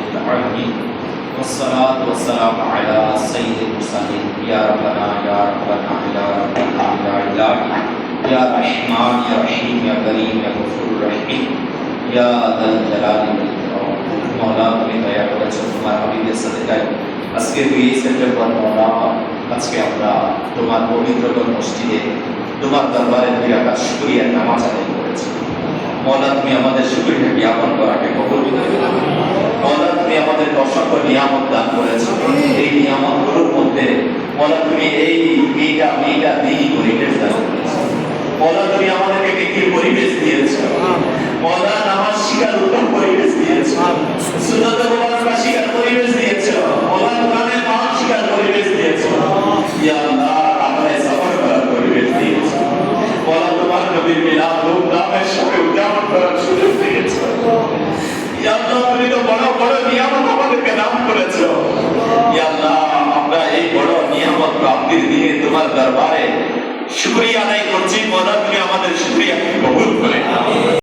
رب العالمين والصلاة والسلام على سيد المرسلين يا ربنا يا ربنا يا ربنا يا إلهي يا رحمن يا رحيم يا كريم يا غفور رحيم يا ذا الجلال والإكرام মৌলা তুমি দয়া করেছো তোমার হাবিবের সাথে আজকে দুই সেপ্টেম্বর মৌলা আজকে আমরা তোমার পবিত্রতম মসজিদে তোমার দরবারে দুই রাকাত শুকরিয়ার নামাজ আদায় করেছি মৌলা তুমি আমাদের শুকরিয়া জ্ঞাপন করাকে কবুল নিয়ামত দান করেছ এই নিয়ামতগুলোর মধ্যে মৌলা তুমি এই মেয়েটা মেয়েটা দিনই পরিবেশ দান মৌলা তুমি আমাদেরকে বিক্রির পরিবেশ দিয়েছ। নামাজ শিকার পরিবেশ দিয়েছ। সুন্নত মুবারকা শিকার পরিবেশ দিয়েছ। পাঠ শিকার পরিবেশ দিয়েছ। পরিবেশ মৌলা তোমার নবীর মিলাদ উদযাপন করার সুযোগ ইয়া আল্লাহ তুমি তো বড় বড় নিয়ামত আমাদেরকে দান করেছ ইয়া আল্লাহ আমরা এই বড় নিয়ামত নিয়ে তোমার দরবারে শুক্রিয়া আদায় করছি মৌলা তুমি আমাদের শুকরিয়া